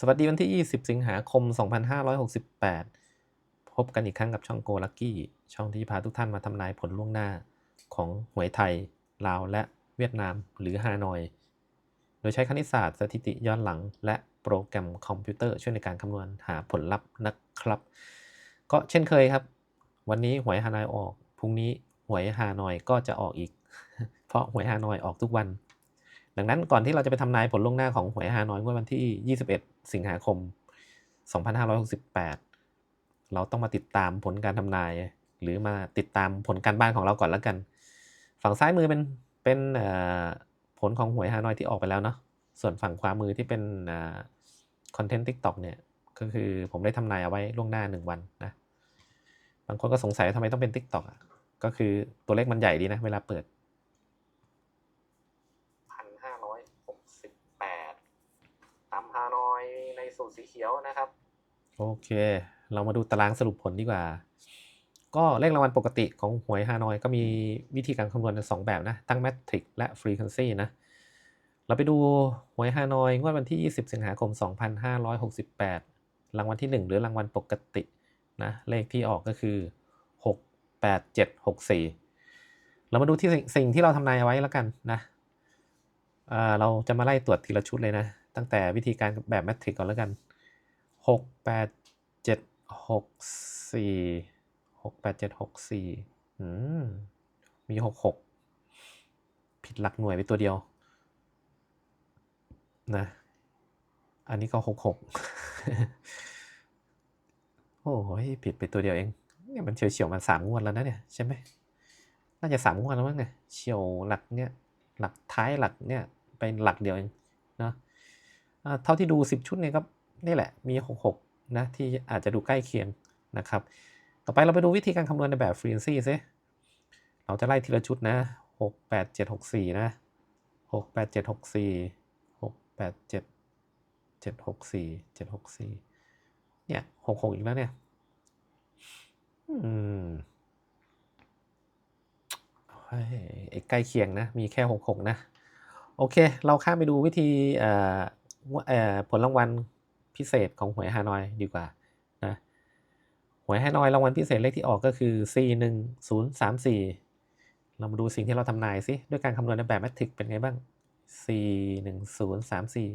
สวัสดีวันที่ 20 สิงหาคม 2568 พบกันอีกครั้งกับช่องโกลักกี้ ช่องที่พาทุกท่านมาทำนายผลล่วงหน้าของหวยไทย ลาว และเวียดนาม หรือฮานอย โดยใช้คณิตศาสตร์สถิติย้อนหลัง และโปรแกรมคอมพิวเตอร์ช่วยในการคำนวณหาผลลัพธ์นะครับ ก็เช่นเคยครับ วันนี้หวยฮานอยออก พรุ่งนี้หวยฮานอยก็จะออกอีก เพราะหวยฮานอยออกทุกวัน ดังนั้นก่อนที่เราจะไปทำนายผลล่วงหน้าของหวยฮานอยเมื่อวันที่ 21 สิงหาคม 2568 เราต้องมาติดตามผลการทำนาย หรือมาติดตามผลการบ้านของเราก่อนแล้วกัน ฝั่งซ้ายมือเป็นเป็นผลของหวยฮานอยที่ออกไปแล้วเนาะส่วนฝั่งขวามือที่เป็นคอนเทนต์ทิกตอกเนี่ยก็คือผมได้ทำนายเอาไว้ล่วงหน้า 1 วันนะบางคนก็สงสัยทำไมต้องเป็น t ิ k t o k อะก็คือตัวเลขมันใหญ่ดีนะเวลาเปิด พันห้าร้อยหกสิบแปด ตามฮานอยในสูตรสีเขียวนะครับ โอเค เรามาดูตารางสรุปผลดีกว่า ก็เลขรางวัลปกติของหวยฮานอยก็มีวิธีการคำนวณสองแบบนะ ทั้งแมทริกและฟรีคันซีนะ เราไปดูหวยฮานอยงวดวันที่ 20 สิงหาคม 2568 รางวัลที่ 1 หรือรางวัลปกตินะ เลขที่ออกก็คือ 68764 เรามาดูที่สิ่งที่เราทำนายเอาไว้แล้วกันนะเราจะมาไล่ตรวจทีละชุดเลยนะ ตั้งแต่วิธีการแบบแมทริกก่อนแล้วกัน 6 8 7 6 4 6 8 7 6 4อืมมี 6 6 ผิดหลักหน่วยไปตัวเดียว นะ อันนี้ก็ 6 6 โอ้ยผิดไปตัวเดียวเอง เนี่ยมันเฉียวเฉียวๆมาสามงวดแล้วนะเนี่ยใช่ไหมน่าจะสามงวดแล้วมั้งเนี่ยเฉียวหลักเนี่ยหลักท้ายหลักเนี่ยเป็นหลักเดียวเอง เท่าที่ดูสิบชุดเนี่ยก็นี่แหละมีหกหกนะที่อาจจะดูใกล้เคียงนะครับ ต่อไปเราไปดูวิธีการคำนวณในแบบฟรีนซี่ซิเราจะไล่ทีละชุดนะหกแปดเจ็ดหกสี่นะหกแปดเจ็ดหกสี่หกแปดเจ็ดเจ็ดหกสี่เจ็ดหกสี่เนี่ยหกหกอีกแล้วเนี่ย อืมเฮ้ยไอ้ใกล้เคียงนะ มีแค่หกหกนะ โอเค เราข้ามไปดูวิธีเอ่อ ผลรางวัลพิเศษของหวยฮานอยดีกว่านะหวยฮานอยรางวัลพิเศษเลขที่ออกก็คือ C หนึ่งศูนย์สามสี่เรามาดูสิ่งที่เราทำนายสิด้วยการคำนวณในแบบแมทริกเป็นไงบ้าง C หนึ่งศูนย์สามสี่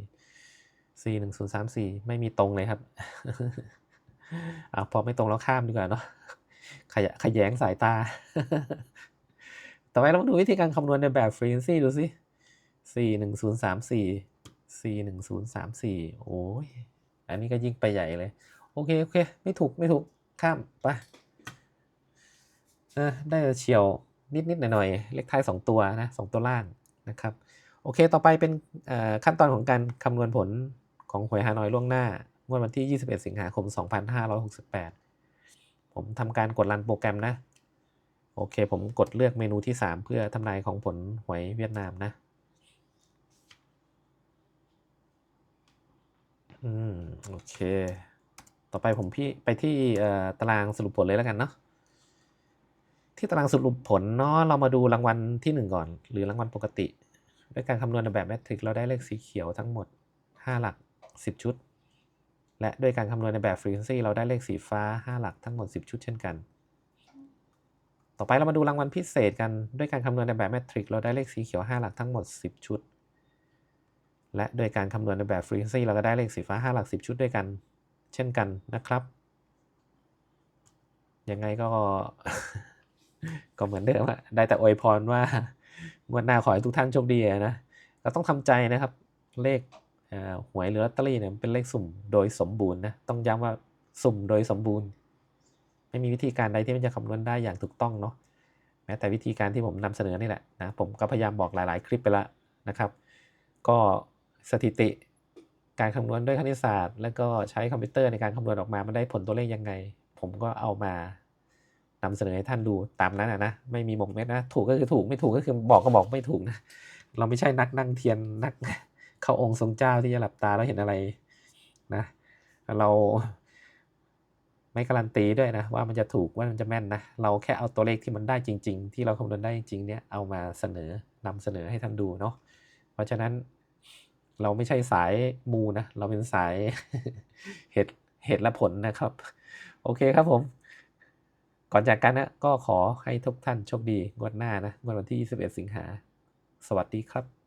C หนึ่งศูนย์สามสี่ไม่มีตรงเลยครับอาพอไม่ตรงแล้วข้ามดีกว่าเนาะขยะขยงสายตา ต่อไปเรามาดูวิธีการคำนวณในแบบฟรีนซี่ดูสิ c หนึ่งศูนย์สามสี่ c หนึ่งศูนย์สามสี่โอ้ย อันนี้ก็ยิ่งไปใหญ่เลย โอเค โอเค ไม่ถูก ไม่ถูก ข้ามไปเออได้เฉียวนิดนิดหน่อยหน่อยเลขท้ายสองตัวนะสองตัวล่างนะครับ โอเค ต่อไปเป็นอ่อขั้นตอนของการคำนวณผลของหวยฮานอยล่วงหน้างวดวันที่ 21 สิงหาคม 2568 ผมทำการกดรันโปรแกรมนะ โอเค ผมกดเลือกเมนูที่ 3 เพื่อทำนายของผลหวยเวียดนามนะ อืมโอเค ต่อไปผมพี่ไปที่ตารางสรุปผลเลยแล้วกันเนาะที่ตารางสรุปผลเนาะเรามาดูรางวัลที่ 1 ก่อน หรือรางวัลปกติ ด้วยการคำนวณในแบบแมทริกเราได้เลขสีเขียวทั้งหมด 5 หลัก 10 ชุด และด้วยการคำนวณในแบบ frequency เราได้เลขสีฟ้า 5 หลักทั้งหมด 10 ชุดเช่นกัน ต่อไปเรามาดูรางวัลพิเศษกันด้วยการคำนวณในแบบแมทริกเราได้เลขสีเขียว 5 หลักทั้งหมด 10 ชุด และโดยการคำนวณในแบบ frequency เราก็ได้เลขสีฟ้า 5 หลัก 10 ชุดด้วยกัน เช่นกันนะครับ ยังไงก็ ก็เหมือนเดิมอะได้แต่อวยพรว่างวดหน้าขอให้ทุกท่านโชคดีนะเราต้องทำใจนะครับ เลขหวยหรือลอตเตอรี่เนี่ยเป็นเลขสุ่มโดยสมบูรณ์นะต้องย้ำว่าสุ่มโดยสมบูรณ์ ไม่มีวิธีการใดที่มันจะคำนวณได้อย่างถูกต้องเนาะแม้แต่วิธีการที่ผมนำเสนอนี่แหละนะผมก็พยายามบอกหลาย ๆ คลิปไปแล้วนะครับ ก็ สถิติ การคำนวณด้วยคณิตศาสตร์ แล้วก็ใช้คอมพิวเตอร์ในการคำนวณออกมามันได้ผลตัวเลขยังไง ผมก็เอามานำเสนอให้ท่านดูตามนั้นนะนะไม่มีหมกเม็ดนะถูกก็คือถูกไม่ถูกก็คือบอกก็บอกไม่ถูกนะเราไม่ใช่นักนั่งเทียนนักเข้าองค์ทรงเจ้าที่จะหลับตาแล้วเห็นอะไรนะเราไม่การันตีด้วยนะว่ามันจะถูกว่ามันจะแม่นนะเราแค่เอาตัวเลขที่มันได้จริง ๆ ที่เราคำนวณได้จริงๆเนี่ยเอามาเสนอนำเสนอให้ท่านดูเนาะเพราะฉะนั้น เราไม่ใช่สายมูนะ เราเป็นสายเหตุเหตุและผลนะครับ โอเคครับผม ก่อนจากกันนะ ก็ขอให้ทุกท่านโชคดีงวดหน้านะงวดวันที่ 21 สิงหา สวัสดีครับ